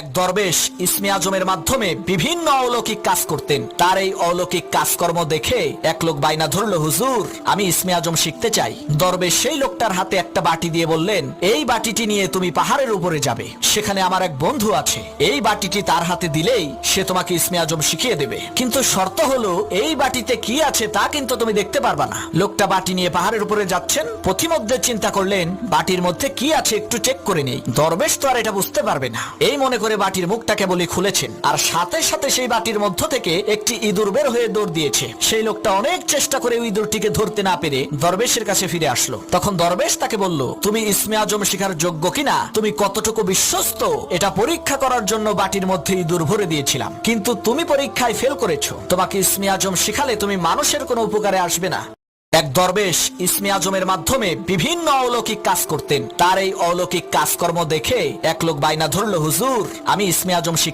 এক দরবেশ ইসমে আজমের মাধ্যমে বিভিন্ন অলৌকিক কাজ করতেন। তার এই অলৌকিক কাজকর্ম দেখে এক লোক বাইনা ধরলো, হুজুর, আমি ইসমে আজম শিখতে চাই। দরবেশ সেই লোকটার হাতে একটা বাটি দিয়ে বললেন, এই বাটিটি নিয়ে তুমি পাহাড়ের উপরে যাবে। সেখানে আমার এক বন্ধু আছে। এই বাটিটি তার হাতে দিলেই সে তোমাকে ইসমে আজম শিখিয়ে দেবে। কিন্তু শর্ত হলো, এই বাটিতে কি আছে তা কিন্তু তুমি দেখতে পারবা না। লোকটা বাটি নিয়ে পাহাড়ের উপরে যাচ্ছেন। পথিমধ্যে চিন্তা করলেন, বাটির মধ্যে কি আছে একটু চেক করে নেই। দরবেশ তো আর এটা বুঝতে পারবে না। এই মনে করে বাটির মুখটা কেবলই খুলেছেন। আর সাথে সাথে সেই বাটির মধ্য থেকে একটি ইঁদুর বের হয়ে দৌড় দিয়েছে। সেই লোকটা অনেক চেষ্টা করে ইঁদুরটিকে ধরতে না পেরে দরবেশের কাছে ফিরে আসলো। তখন দরবেশ তাকে বলল, তুমি ইসমে আজম শিখার যোগ্য কিনা? তুমি কতটুকু বিশ্বস্ত? এটা পরীক্ষা করার জন্য বাটির মধ্যে ইঁদুর ভরে দিয়েছিলাম। কিন্তু তুমি পরীক্ষায় ফেল করেছ। তোমাকে ইসমে আজম শিখালে তুমি মানুষের কোনো উপকারে আসবে না। এক দরবেশ ইসমে আজমের মাধ্যমে বিভিন্ন অলৌকিক কাজ করতেন। তার এই অলৌকিক কাজকর্ম দেখে এক লোক বাইনা ধরল, হুজুর, আমি ইসমে আজম শিখ